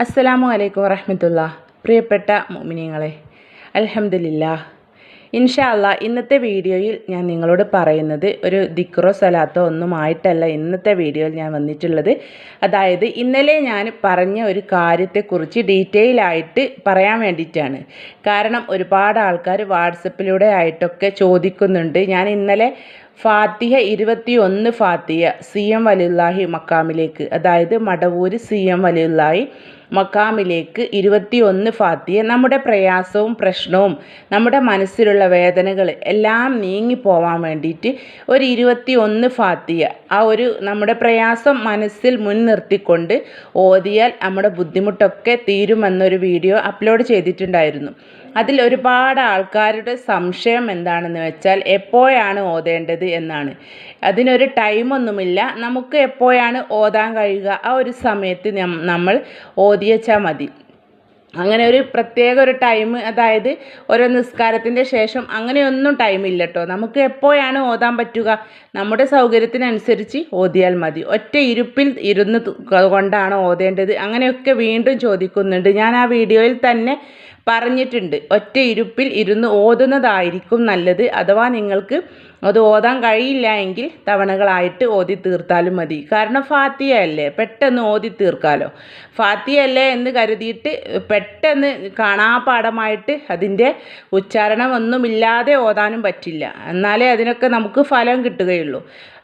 അസ്സലാമു അലൈക്കും വറഹമത്തുള്ള. പ്രിയപ്പെട്ട മോമിനിയങ്ങളെ അലഹമില്ല ഇൻഷാ അല്ലാ ഇന്നത്തെ വീഡിയോയിൽ ഞാൻ നിങ്ങളോട് പറയുന്നത് ഒരു ദിക്റോ സലാത്തോ ഒന്നുമായിട്ടല്ല ഇന്നത്തെ വീഡിയോയിൽ ഞാൻ വന്നിട്ടുള്ളത്. അതായത് ഇന്നലെ ഞാൻ പറഞ്ഞ ഒരു കാര്യത്തെക്കുറിച്ച് ഡീറ്റെയിൽ ആയിട്ട് പറയാൻ വേണ്ടിയിട്ടാണ്. കാരണം ഒരുപാട് ആൾക്കാർ വാട്സപ്പിലൂടെ ആയിട്ടൊക്കെ ചോദിക്കുന്നുണ്ട്. ഞാൻ ഇന്നലെ ഫാത്തിഹ ഇരുപത്തി ഒന്ന് ഫാത്തിഹ സി എം വലിയുല്ലാഹി മക്കാമിലേക്ക് അതായത് മടവൂര് സി എം വലിയുല്ലാഹി മക്കാമിലേക്ക് ഇരുപത്തി ഒന്ന് ഫാത്തിഹ നമ്മുടെ പ്രയാസവും പ്രശ്നവും നമ്മുടെ മനസ്സിലുള്ള വേദനകൾ എല്ലാം നീങ്ങി പോവാൻ വേണ്ടിയിട്ട് ഒരു ഇരുപത്തി ഫാത്തിയ ആ ഒരു നമ്മുടെ പ്രയാസം മനസ്സിൽ മുൻനിർത്തിക്കൊണ്ട് ഓതിയാൽ നമ്മുടെ ബുദ്ധിമുട്ടൊക്കെ തീരുമെന്നൊരു വീഡിയോ അപ്ലോഡ് ചെയ്തിട്ടുണ്ടായിരുന്നു. അതിൽ ഒരുപാട് ആൾക്കാരുടെ സംശയം എന്താണെന്ന് വെച്ചാൽ എപ്പോഴാണ് ഓതേണ്ടത് എന്നാണ്. അതിനൊരു ടൈമൊന്നുമില്ല. നമുക്ക് എപ്പോഴാണ് ഓതാൻ കഴിയുക? ആ ഒരു സമയത്ത് നമ്മൾ ഓതിയച്ചാൽ മതി. അങ്ങനെ ഒരു പ്രത്യേക ഒരു ടൈം അതായത് ഓരോ നിസ്കാരത്തിന്റെ ശേഷം അങ്ങനെയൊന്നും ടൈമില്ല കേട്ടോ നമുക്ക് എപ്പോഴാണ് ഓതാൻ പറ്റുക? നമ്മുടെ സൗകര്യത്തിനനുസരിച്ച് ഓതിയാൽ മതി. ഒറ്റ ഇരുപ്പിൽ ഇരുന്ന് കൊണ്ടാണ് ഓതേണ്ടത്. അങ്ങനെയൊക്കെ വീണ്ടും ചോദിക്കുന്നുണ്ട്. ഞാൻ ആ വീഡിയോയിൽ തന്നെ പറഞ്ഞിട്ടുണ്ട്. ഒറ്റ ഇരുപ്പിൽ ഇരുന്ന് ഓതുന്നതായിരിക്കും നല്ലത്. അഥവാ നിങ്ങൾക്ക് അത് ഓതാൻ കഴിയില്ല എങ്കിൽ തവണകളായിട്ട് ഓതി തീർത്താലും മതി. കാരണം ഫാത്തിയ അല്ലേ പെട്ടെന്ന് ഓതി തീർക്കാലോ. ഫാത്തിയ അല്ലേ എന്ന് കരുതിയിട്ട് പെട്ടെന്ന് കാണാപാഠമായിട്ട് അതിന്റെ ഉച്ചാരണം ഒന്നുമില്ലാതെ ഓതാനും പറ്റില്ല. എന്നാലേ അതിനൊക്കെ നമുക്ക് ഫലം കിട്ടുകയുള്ളൂ.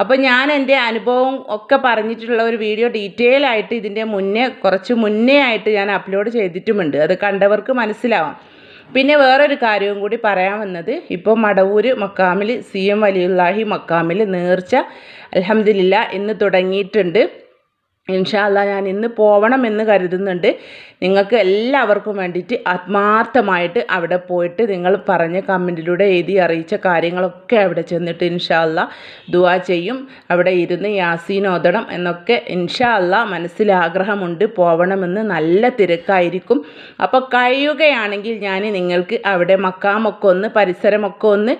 അപ്പോൾ ഞാൻ എന്റെ അനുഭവം ഒക്കെ പറഞ്ഞിട്ടുള്ള ഒരു വീഡിയോ ഡീറ്റെയിൽ ആയിട്ട് ഇതിന്റെ മുന്നേ കുറച്ച് മുന്നേ ആയിട്ട് ഞാൻ അപ്ലോഡ് ചെയ്തിട്ടുമുണ്ട്. അത് കണ്ടവർക്ക് മനസ്സിലാവാം. പിന്നെ വേറൊരു കാര്യവും കൂടി പറയാൻ വന്നത് ഇപ്പോൾ മടവൂർ മക്കാമിൽ സി എം വലിയുല്ലാഹി മക്കാമിൽ നേർച്ച അലഹമ്മദില്ല ഇന്ന് തുടങ്ങിയിട്ടുണ്ട്. ഇൻഷാല്ല ഞാൻ ഇന്ന് പോകണമെന്ന് കരുതുന്നുണ്ട്. നിങ്ങൾക്ക് എല്ലാവർക്കും വേണ്ടിയിട്ട് ആത്മാർത്ഥമായിട്ട് അവിടെ പോയിട്ട് നിങ്ങൾ പറഞ്ഞ കമന്റിലൂടെ എഴുതി അറിയിച്ച കാര്യങ്ങളൊക്കെ അവിടെ ചെന്നിട്ട് ഇൻഷാല്ല ദുവാ ചെയ്യും. അവിടെ ഇരുന്ന് യാസീൻ ഓതണം എന്നൊക്കെ ഇൻഷാല്ല മനസ്സിൽ ആഗ്രഹമുണ്ട്. പോകണമെന്ന് നല്ല തിരക്കായിരിക്കും. അപ്പോൾ കഴിയുകയാണെങ്കിൽ ഞാൻ നിങ്ങൾക്ക് അവിടെ മക്കാമൊക്കെ ഒന്ന് പരിസരമൊക്കെ ഒന്ന്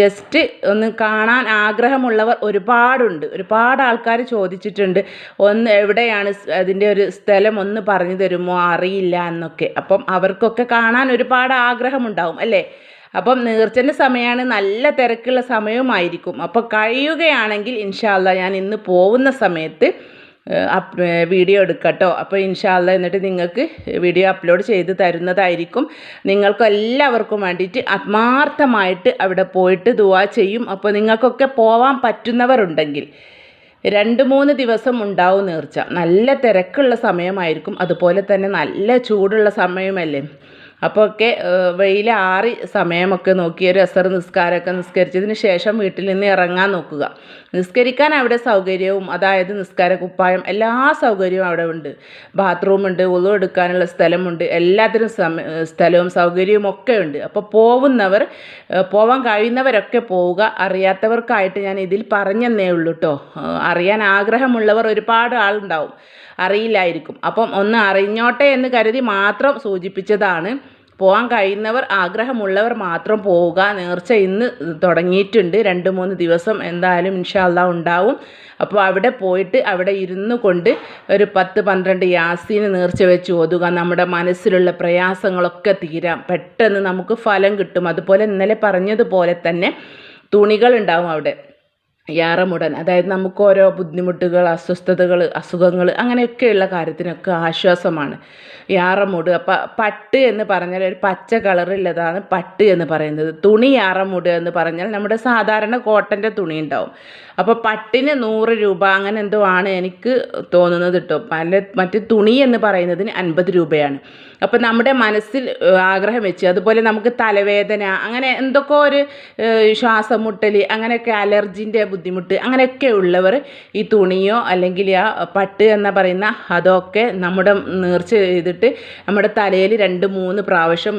ജസ്റ്റ് ഒന്ന് കാണാൻ ആഗ്രഹമുള്ളവർ ഒരുപാടുണ്ട്. ഒരുപാട് ആൾക്കാർ ചോദിച്ചിട്ടുണ്ട്. ഒന്ന് എവിടെയാണ് അതിന്റെ ഒരു സ്ഥലം ഒന്ന് പറഞ്ഞു തരുമോ അറിയില്ല എന്നൊക്കെ. അപ്പം അവർക്കൊക്കെ കാണാൻ ഒരുപാട് ആഗ്രഹമുണ്ടാവും അല്ലേ? അപ്പം നീർച്ചന്റെ സമയമാണ് നല്ല തിരക്കുള്ള സമയമായിരിക്കും അപ്പോൾ കഴിയുകയാണെങ്കിൽ ഇൻഷാല്ല ഞാൻ ഇന്ന് പോകുന്ന സമയത്ത് വീഡിയോ എടുക്കട്ടോ. അപ്പോൾ ഇൻഷാല്ല എന്നിട്ട് നിങ്ങൾക്ക് വീഡിയോ അപ്ലോഡ് ചെയ്ത് തരുന്നതായിരിക്കും. നിങ്ങൾക്ക് എല്ലാവർക്കും വേണ്ടിയിട്ട് ആത്മാർത്ഥമായിട്ട് അവിടെ പോയിട്ട് ദുവാ ചെയ്യും. അപ്പോൾ നിങ്ങൾക്കൊക്കെ പോവാൻ പറ്റുന്നവരുണ്ടെങ്കിൽ രണ്ട് മൂന്ന് ദിവസം ഉണ്ടാവും നേർച്ച. നല്ല തിരക്കുള്ള സമയമായിരിക്കും. അതുപോലെ തന്നെ നല്ല ചൂടുള്ള സമയമല്ലേ? അപ്പോൾ ഒക്കെ വെയിൽ ആറി സമയമൊക്കെ നോക്കി ഒരു അസർ നിസ്കാരമൊക്കെ നിസ്കരിച്ചതിന് ശേഷം വീട്ടിൽ നിന്ന് ഇറങ്ങാൻ നോക്കുക. നിസ്കരിക്കാൻ അവിടെ സൗകര്യവും അതായത് നിസ്കാര കുപ്പായം എല്ലാ സൗകര്യവും അവിടെ ഉണ്ട്. ബാത്റൂമുണ്ട് ഉളു എടുക്കാനുള്ള സ്ഥലമുണ്ട് എല്ലാത്തിനും സ്ഥലവും സൗകര്യവും ഒക്കെ ഉണ്ട്. അപ്പോൾ പോകുന്നവർ പോവാൻ കഴിയുന്നവരൊക്കെ പോവുക. അറിയാത്തവർക്കായിട്ട് ഞാൻ ഇതിൽ പറഞ്ഞെന്നേ ഉള്ളൂ കേട്ടോ അറിയാൻ ആഗ്രഹമുള്ളവർ ഒരുപാട് ആളുണ്ടാവും. അറിയില്ലായിരിക്കും. അപ്പം ഒന്ന് അറിഞ്ഞോട്ടെ എന്ന് കരുതി മാത്രം സൂചിപ്പിച്ചതാണ്. പോകാൻ കഴിയുന്നവർ ആഗ്രഹമുള്ളവർ മാത്രം പോവുക. നേർച്ച ഇന്ന് തുടങ്ങിയിട്ടുണ്ട്. രണ്ട് മൂന്ന് ദിവസം എന്തായാലും ഇൻഷാല്ല ഉണ്ടാവും. അപ്പോൾ അവിടെ പോയിട്ട് അവിടെ ഇരുന്നു കൊണ്ട് ഒരു പത്ത് പന്ത്രണ്ട് യാസീന് നേർച്ച വെച്ച് ഓതുക. നമ്മുടെ മനസ്സിലുള്ള പ്രയാസങ്ങളൊക്കെ തീരാം. പെട്ടെന്ന് നമുക്ക് ഫലം കിട്ടും. അതുപോലെ ഇന്നലെ പറഞ്ഞതുപോലെ തന്നെ തുണികളുണ്ടാവും അവിടെ. യാറമുടൻ അതായത് നമുക്ക് ഓരോ ബുദ്ധിമുട്ടുകൾ അസ്വസ്ഥതകൾ അസുഖങ്ങൾ അങ്ങനെയൊക്കെയുള്ള കാര്യത്തിനൊക്കെ ആശ്വാസമാണ്. യാറമുട്. അപ്പം പട്ട് എന്ന് പറഞ്ഞാൽ ഒരു പച്ച കളറുള്ളതാണ് പട്ട് എന്ന് പറയുന്നത്. തുണി യാറമുട് എന്ന് പറഞ്ഞാൽ നമ്മുടെ സാധാരണ കോട്ടന്റെ തുണി ഉണ്ടാവും. അപ്പോൾ പട്ടിന് നൂറ് രൂപ അങ്ങനെ എന്തോ ആണ് എനിക്ക് തോന്നുന്നത് കേട്ടോ പല മറ്റ് തുണി എന്ന് പറയുന്നതിന് അൻപത് രൂപയാണ്. അപ്പോൾ നമ്മുടെ മനസ്സിൽ ആഗ്രഹം വെച്ച് അതുപോലെ നമുക്ക് തലവേദന അങ്ങനെ എന്തൊക്കെ ഒരു ശ്വാസം മുട്ടൽ അങ്ങനെയൊക്കെ അലർജിന്റെ ബുദ്ധിമുട്ട് അങ്ങനെയൊക്കെ ഉള്ളവർ ഈ തുണിയോ അല്ലെങ്കിൽ ആ പട്ട് എന്ന് പറയുന്ന അതൊക്കെ നമ്മുടെ നേർച്ച ചെയ്തിട്ട് നമ്മുടെ തലയിൽ രണ്ട് മൂന്ന് പ്രാവശ്യം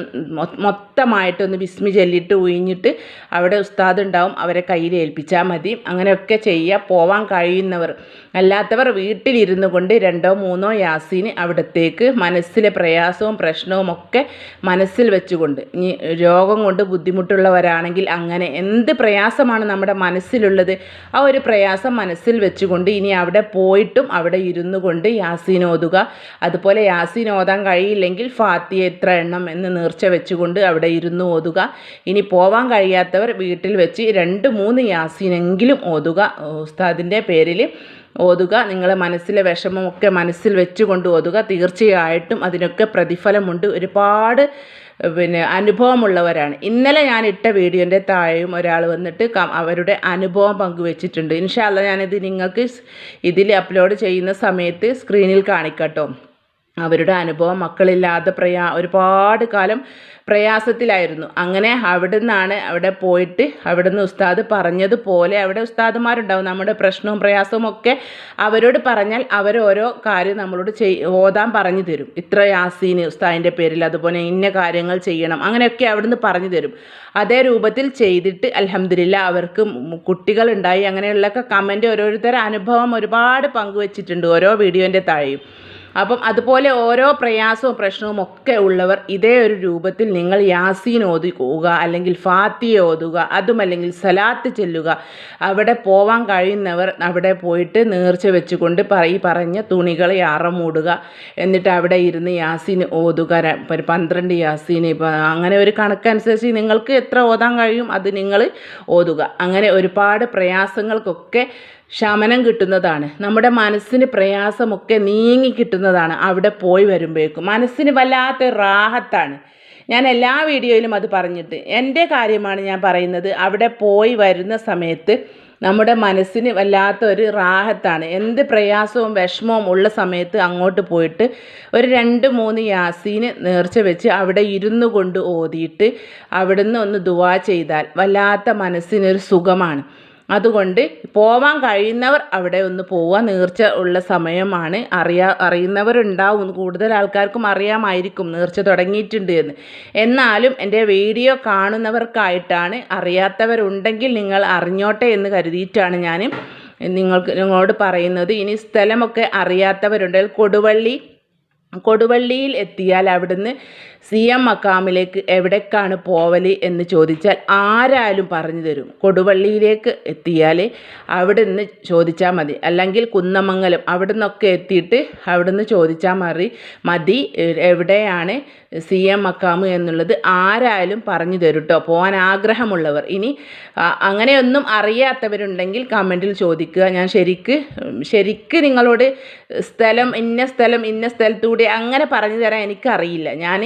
മൊത്തമായിട്ടൊന്ന് ബിസ്മി ചൊല്ലിയിട്ട് ഉയിഞ്ഞിട്ട് അവിടെ ഉസ്താദ് ഉണ്ടാവും അവരെ കയ്യിൽ ഏൽപ്പിച്ചാൽ മതി. അങ്ങനെയൊക്കെ ചെയ്യുക പോവാൻ കഴിയുന്നവർ. അല്ലാത്തവർ വീട്ടിലിരുന്നു കൊണ്ട് രണ്ടോ മൂന്നോ യാസീന് അവിടത്തേക്ക് മനസ്സിലെ പ്രയാസവും പ്രശ്നവും ഒക്കെ മനസ്സിൽ വെച്ചുകൊണ്ട് ഇനി രോഗം കൊണ്ട് ബുദ്ധിമുട്ടുള്ളവരാണെങ്കിൽ അങ്ങനെ എന്ത് പ്രയാസമാണ് നമ്മുടെ മനസ്സിലുള്ളത്? ആ ഒരു പ്രയാസം മനസ്സിൽ വെച്ചുകൊണ്ട് ഇനി അവിടെ പോയിട്ടും അവിടെ ഇരുന്നു കൊണ്ട് യാസീൻ ഓതുക. അതുപോലെ യാസീൻ ഓതാൻ കഴിയില്ലെങ്കിൽ ഫാത്തിയ എത്ര എണ്ണം എന്ന് നേർച്ച വെച്ചുകൊണ്ട് അവിടെ ഇരുന്ന് ഓതുക. ഇനി പോവാൻ കഴിയാത്തവർ വീട്ടിൽ വെച്ച് രണ്ട് മൂന്ന് യാസീനെങ്കിലും ഓതുക. ഉസ്താദിന്റെ പേരിൽ ഓതുക. നിങ്ങളെ മനസ്സിലെ വിഷമമൊക്കെ മനസ്സിൽ വെച്ചുകൊണ്ട് ഓതുക. തീർച്ചയായിട്ടും അതിനൊക്കെ പ്രതിഫലമുണ്ട്. ഒരുപാട് പിന്നെ അനുഭവമുള്ളവരാണ്. ഇന്നലെ ഞാൻ ഇട്ട വീഡിയോന്റെ താഴെയും ഒരാൾ വന്നിട്ട് അവരുടെ അനുഭവം പങ്കുവെച്ചിട്ടുണ്ട്. ഇൻഷാല്ല ഞാനിത് നിങ്ങൾക്ക് ഇതിൽ അപ്ലോഡ് ചെയ്യുന്ന സമയത്ത് സ്ക്രീനിൽ കാണിക്കട്ടോ. അവരുടെ അനുഭവം മക്കളില്ലാതെ പ്രയാ ഒരുപാട് കാലം പ്രയാസത്തിലായിരുന്നു. അങ്ങനെ അവിടെ നിന്നാണ് അവിടെ പോയിട്ട് അവിടെ നിന്ന് ഉസ്താദ് പറഞ്ഞതുപോലെ അവിടെ ഉസ്താദുമാരുണ്ടാവും. നമ്മുടെ പ്രശ്നവും പ്രയാസവും ഒക്കെ അവരോട് പറഞ്ഞാൽ അവർ ഓരോ കാര്യം നമ്മളോട് ചെയ് ഓതാൻ പറഞ്ഞു തരും. ഇത്ര യാസീന് ഉസ്താദിന്റെ പേരിൽ അതുപോലെ ഇന്ന കാര്യങ്ങൾ ചെയ്യണം. അങ്ങനെയൊക്കെ അവിടുന്ന് പറഞ്ഞു തരും. അതേ രൂപത്തിൽ ചെയ്തിട്ട് അലഹമില്ല അവർക്ക് കുട്ടികളുണ്ടായി. അങ്ങനെയുള്ളൊക്കെ കമന്റ് ഓരോരുത്തരുടെ അനുഭവം ഒരുപാട് പങ്കുവച്ചിട്ടുണ്ട്. ഓരോ വീഡിയോന്റെ താഴെയും. അപ്പം അതുപോലെ ഓരോ പ്രയാസവും പ്രശ്നവും ഒക്കെ ഉള്ളവർ ഇതേ ഒരു രൂപത്തിൽ നിങ്ങൾ യാസീൻ ഓതുക അല്ലെങ്കിൽ ഫാത്തി ഓതുക അതും അല്ലെങ്കിൽ സലാത്ത് ചെല്ലുക അവിടെ പോവാൻ കഴിയുന്നവർ അവിടെ പോയിട്ട് നേർച്ച വെച്ചുകൊണ്ട് ഈ പറഞ്ഞ തുണികൾ മൂടുക എന്നിട്ട് അവിടെ ഇരുന്ന് യാസീൻ ഓതുക ഒരു പന്ത്രണ്ട് യാസീൻ ഇപ്പം അങ്ങനെ ഒരു കണക്കനുസരിച്ച് നിങ്ങൾക്ക് എത്ര ഓതാൻ കഴിയും അത് നിങ്ങൾ ഓതുക. അങ്ങനെ ഒരുപാട് പ്രയാസങ്ങൾക്കൊക്കെ ശമനം കിട്ടുന്നതാണ്. നമ്മുടെ മനസ്സിന് പ്രയാസമൊക്കെ നീങ്ങി കിട്ടുന്നതാണ്. അവിടെ പോയി വരുമ്പോഴേക്കും. മനസ്സിന് വല്ലാത്ത റാഹത്താണ്. ഞാൻ എല്ലാ വീഡിയോയിലും അത് പറഞ്ഞിട്ട് എന്റെ കാര്യമാണ് ഞാൻ പറയുന്നത്. അവിടെ പോയി വരുന്ന സമയത്ത് നമ്മുടെ മനസ്സിന് വല്ലാത്ത ഒരു റാഹത്താണ്. എന്ത് പ്രയാസവും വിഷമവും ഉള്ള സമയത്ത് അങ്ങോട്ട് പോയിട്ട് ഒരു രണ്ട് മൂന്ന് യാസീന് നേർച്ച വെച്ച് അവിടെ ഇരുന്നു കൊണ്ട് ഓതിയിട്ട് അവിടുന്ന് ഒന്ന് ദുവാ ചെയ്താൽ വല്ലാത്ത മനസ്സിനൊരു സുഖമാണ്. അതുകൊണ്ട് പോവാൻ കഴിയുന്നവർ അവിടെ ഒന്ന് പോവുക നേർച്ച ഉള്ള സമയമാണ്. അറിയാ അറിയുന്നവരുണ്ടാവും. കൂടുതൽ ആൾക്കാർക്കും അറിയാമായിരിക്കും. നേർച്ച തുടങ്ങിയിട്ടുണ്ട് എന്ന്. എന്നാലും എന്റെ വീഡിയോ കാണുന്നവർക്കായിട്ടാണ് അറിയാത്തവരുണ്ടെങ്കിൽ നിങ്ങൾ അറിഞ്ഞോട്ടെ എന്ന് കരുതിയിട്ടാണ് ഞാൻ നിങ്ങൾക്ക് നിങ്ങളോട് പറയുന്നത്. ഇനി സ്ഥലമൊക്കെ അറിയാത്തവരുണ്ടെങ്കിൽ കൊടുവള്ളി കൊടുവള്ളിയിൽ എത്തിയാൽ അവിടുന്ന് സി എം മക്കാമിലേക്ക് എവിടേക്കാണ് പോവൽ എന്ന് ചോദിച്ചാൽ ആരായാലും പറഞ്ഞു തരും. കൊടുവള്ളിയിലേക്ക് എത്തിയാൽ അവിടെ നിന്ന് ചോദിച്ചാൽ മതി. അല്ലെങ്കിൽ കുന്നമംഗലം അവിടെ നിന്നൊക്കെ എത്തിയിട്ട് അവിടെ നിന്ന് ചോദിച്ചാൽ മതി. മതി എവിടെയാണ് സി എം മക്കാമ് എന്നുള്ളത് ആരായാലും പറഞ്ഞു തരും കേട്ടോ പോകാൻ ആഗ്രഹമുള്ളവർ. ഇനി അങ്ങനെയൊന്നും അറിയാത്തവരുണ്ടെങ്കിൽ കമന്റിൽ ചോദിക്കുക. ഞാൻ ശരിക്ക് ശരിക്ക് നിങ്ങളോട് സ്ഥലം ഇന്ന സ്ഥലം ഇന്ന സ്ഥലത്തൂടെ അങ്ങനെ പറഞ്ഞു തരാൻ എനിക്കറിയില്ല. ഞാൻ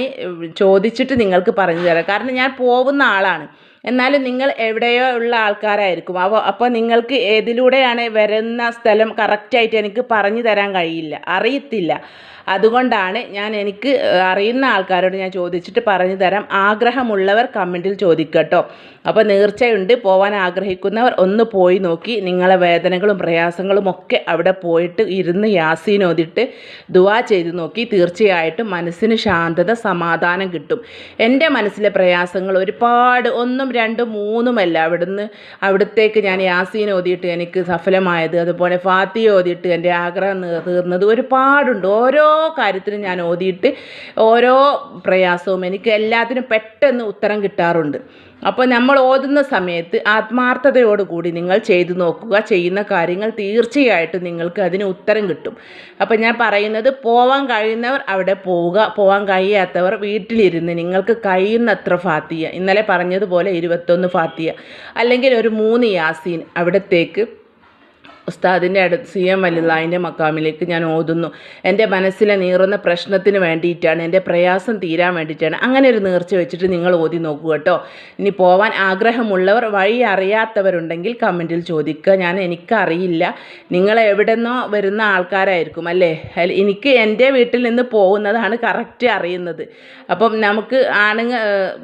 ചോദിച്ചിട്ട് നിങ്ങൾക്ക് പറഞ്ഞു തരാം. കാരണം ഞാൻ പോകുന്ന ആളാണ്. എന്നാലും നിങ്ങൾ എവിടെയോ ഉള്ള ആൾക്കാരായിരിക്കും. അപ്പോൾ അപ്പോൾ നിങ്ങൾക്ക് ഏതിലൂടെയാണ് വരുന്ന സ്ഥലം കറക്റ്റായിട്ട് എനിക്ക് പറഞ്ഞു തരാൻ കഴിയില്ല. അറിയത്തില്ല. അതുകൊണ്ടാണ് ഞാൻ എനിക്ക് അറിയുന്ന ആൾക്കാരോട് ഞാൻ ചോദിച്ചിട്ട് പറഞ്ഞു തരാം. ആഗ്രഹമുള്ളവർ കമന്റിൽ ചോദിക്കട്ടോ. അപ്പോൾ നേർച്ചയുണ്ട് പോകാൻ ആഗ്രഹിക്കുന്നവർ ഒന്ന് പോയി നോക്കി. നിങ്ങളെ വേദനകളും പ്രയാസങ്ങളും ഒക്കെ അവിടെ പോയിട്ട് ഇരുന്ന് യാസീൻ ഓതിട്ട് ദുവാ ചെയ്ത് നോക്കി. തീർച്ചയായിട്ടും മനസ്സിന് ശാന്തത സമാധാനം കിട്ടും. എന്റെ മനസ്സിലെ പ്രയാസങ്ങൾ ഒരുപാട് ഒന്നും രണ്ടും മൂന്നുമല്ല. അവിടുന്ന് അവിടത്തേക്ക് ഞാൻ യാസീൻ ഓതിയിട്ട് എനിക്ക് സഫലമായത് അതുപോലെ ഫാത്തി ഓതിയിട്ട് എന്റെ ആഗ്രഹം തീർന്നത് ഒരുപാടുണ്ട്. ഓരോ കാര്യത്തിനും ഞാൻ ഓതിയിട്ട് ഓരോ പ്രയാസവും എനിക്ക് എല്ലാത്തിനും പെട്ടെന്ന് ഉത്തരം കിട്ടാറുണ്ട്. അപ്പോൾ നമ്മൾ ഓതുന്ന സമയത്ത് ആത്മാർത്ഥതയോടുകൂടി നിങ്ങൾ ചെയ്തു നോക്കുക ചെയ്യുന്ന കാര്യങ്ങൾ തീർച്ചയായിട്ടും നിങ്ങൾക്ക് അതിന് ഉത്തരം കിട്ടും. അപ്പോൾ ഞാൻ പറയുന്നത് പോവാൻ കഴിയുന്നവർ അവിടെ പോവുക പോവാൻ കഴിയാത്തവർ വീട്ടിലിരുന്ന് നിങ്ങൾക്ക് കഴിയുന്നത്ര ഫാത്തിയ ഇന്നലെ പറഞ്ഞതുപോലെ ഇരുപത്തൊന്ന് ഫാത്തിയ അല്ലെങ്കിൽ ഒരു മൂന്ന് യാസീൻ അവിടത്തേക്ക് ഉസ്താദിന്റെ അടുത്ത് സി എം വലുള്ളാഹിന്റെ മക്കാമിലേക്ക് ഞാൻ ഓതുന്നു. എന്റെ മനസ്സിലെ നീറുന്ന പ്രശ്നത്തിന് വേണ്ടിയിട്ടാണ് എന്റെ പ്രയാസം തീരാൻ വേണ്ടിയിട്ടാണ് അങ്ങനെ ഒരു നേർച്ച വെച്ചിട്ട് നിങ്ങൾ ഓതി നോക്കൂ കേട്ടോ. ഇനി പോവാൻ ആഗ്രഹമുള്ളവർ വഴി അറിയാത്തവരുണ്ടെങ്കിൽ കമന്റിൽ ചോദിക്കുക. ഞാൻ എനിക്കറിയില്ല. നിങ്ങൾ എവിടെന്നോ വരുന്ന ആൾക്കാരായിരിക്കും അല്ലേ? എനിക്ക് എന്റെ വീട്ടിൽ നിന്ന് പോകുന്നതാണ് കറക്റ്റ് അറിയുന്നത്. അപ്പം നമുക്ക് ആണുങ്ങ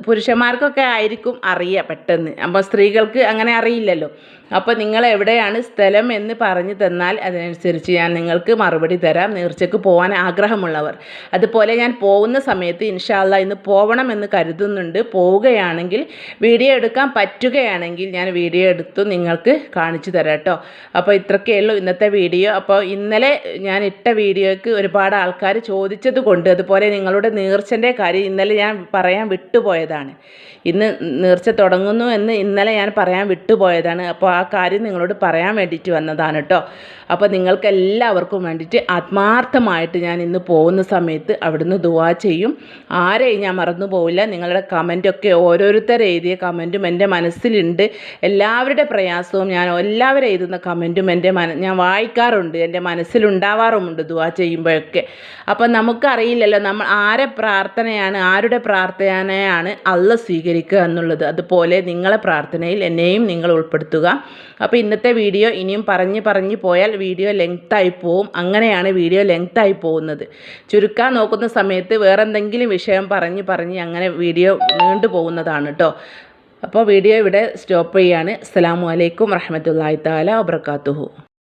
പുരുഷന്മാർക്കൊക്കെ ആയിരിക്കും അറിയുക പെട്ടെന്ന്. അപ്പോൾ സ്ത്രീകൾക്ക് അങ്ങനെ അറിയില്ലല്ലോ. അപ്പോൾ നിങ്ങൾ എവിടെയാണ് സ്ഥലം എന്ന് പറഞ്ഞു തന്നാൽ അതിനനുസരിച്ച് ഞാൻ നിങ്ങൾക്ക് മറുപടി തരാം. നേർച്ചയ്ക്ക് പോകാൻ ആഗ്രഹമുള്ളവർ. അതുപോലെ ഞാൻ പോകുന്ന സമയത്ത് ഇൻഷാല്ല ഇന്ന് പോകണമെന്ന് കരുതുന്നുണ്ട്. പോവുകയാണെങ്കിൽ വീഡിയോ എടുക്കാൻ പറ്റുകയാണെങ്കിൽ ഞാൻ വീഡിയോ എടുത്തു നിങ്ങൾക്ക് കാണിച്ചു തരാം കേട്ടോ. അപ്പോൾ ഇത്രയൊക്കെ ഉള്ളൂ ഇന്നത്തെ വീഡിയോ. അപ്പോൾ ഇന്നലെ ഞാൻ ഇട്ട വീഡിയോയ്ക്ക് ഒരുപാട് ആൾക്കാർ ചോദിച്ചത് കൊണ്ട് അതുപോലെ നിങ്ങളുടെ നേർച്ചന്റെ കാര്യം ഇന്നലെ ഞാൻ പറയാൻ വിട്ടുപോയതാണ്. ഇന്ന് നേർച്ച തുടങ്ങുന്നു എന്ന് ഇന്നലെ ഞാൻ പറയാൻ വിട്ടുപോയതാണ്. അപ്പോൾ ആ കാര്യം നിങ്ങളോട് പറയാൻ വേണ്ടിയിട്ട് വന്നതാണ് കേട്ടോ അപ്പോൾ നിങ്ങൾക്ക് എല്ലാവർക്കും വേണ്ടിയിട്ട് ആത്മാർത്ഥമായിട്ട് ഞാൻ ഇന്ന് പോകുന്ന സമയത്ത് അവിടുന്ന് ദുവാ ചെയ്യും. ആരെയും ഞാൻ മറന്നു പോവില്ല. നിങ്ങളുടെ കമന്റൊക്കെ ഓരോരുത്തർ എഴുതിയ കമന്റും എന്റെ മനസ്സിലുണ്ട്. എല്ലാവരുടെ പ്രയാസവും ഞാൻ എല്ലാവരും എഴുതുന്ന കമന്റും എന്റെ മന ഞാൻ വായിക്കാറുണ്ട്. എന്റെ മനസ്സിലുണ്ടാവാറുമുണ്ട് ദുവാ ചെയ്യുമ്പോഴൊക്കെ. അപ്പം നമുക്കറിയില്ലല്ലോ നമ്മൾ ആരെ പ്രാർത്ഥനയാണ് ആരുടെ പ്രാർത്ഥനയാണ് അള്ള സ്വീകരിക്കുക എന്നുള്ളത്. അതുപോലെ നിങ്ങളെ പ്രാർത്ഥനയിൽ എന്നെയും നിങ്ങൾ ഉൾപ്പെടുത്തുക. അപ്പോൾ ഇന്നത്തെ വീഡിയോ ഇനിയും പറഞ്ഞ് പറഞ്ഞ് പറഞ്ഞ് പോയാൽ വീഡിയോ ലെങ്ത്തായി പോവും. അങ്ങനെയാണ് വീഡിയോ ലെങ്ത്തായി പോകുന്നത്. ചുരുക്കാൻ നോക്കുന്ന സമയത്ത് വേറെ എന്തെങ്കിലും വിഷയം പറഞ്ഞ് പറഞ്ഞ് അങ്ങനെ വീഡിയോ നീണ്ടു പോകുന്നതാണ് കേട്ടോ അപ്പോൾ വീഡിയോ ഇവിടെ സ്റ്റോപ്പ് ചെയ്യാണ്. അസ്സാം വലൈക്കും വറഹമത്തല്ലാ താല വബർക്കാത്തുഹു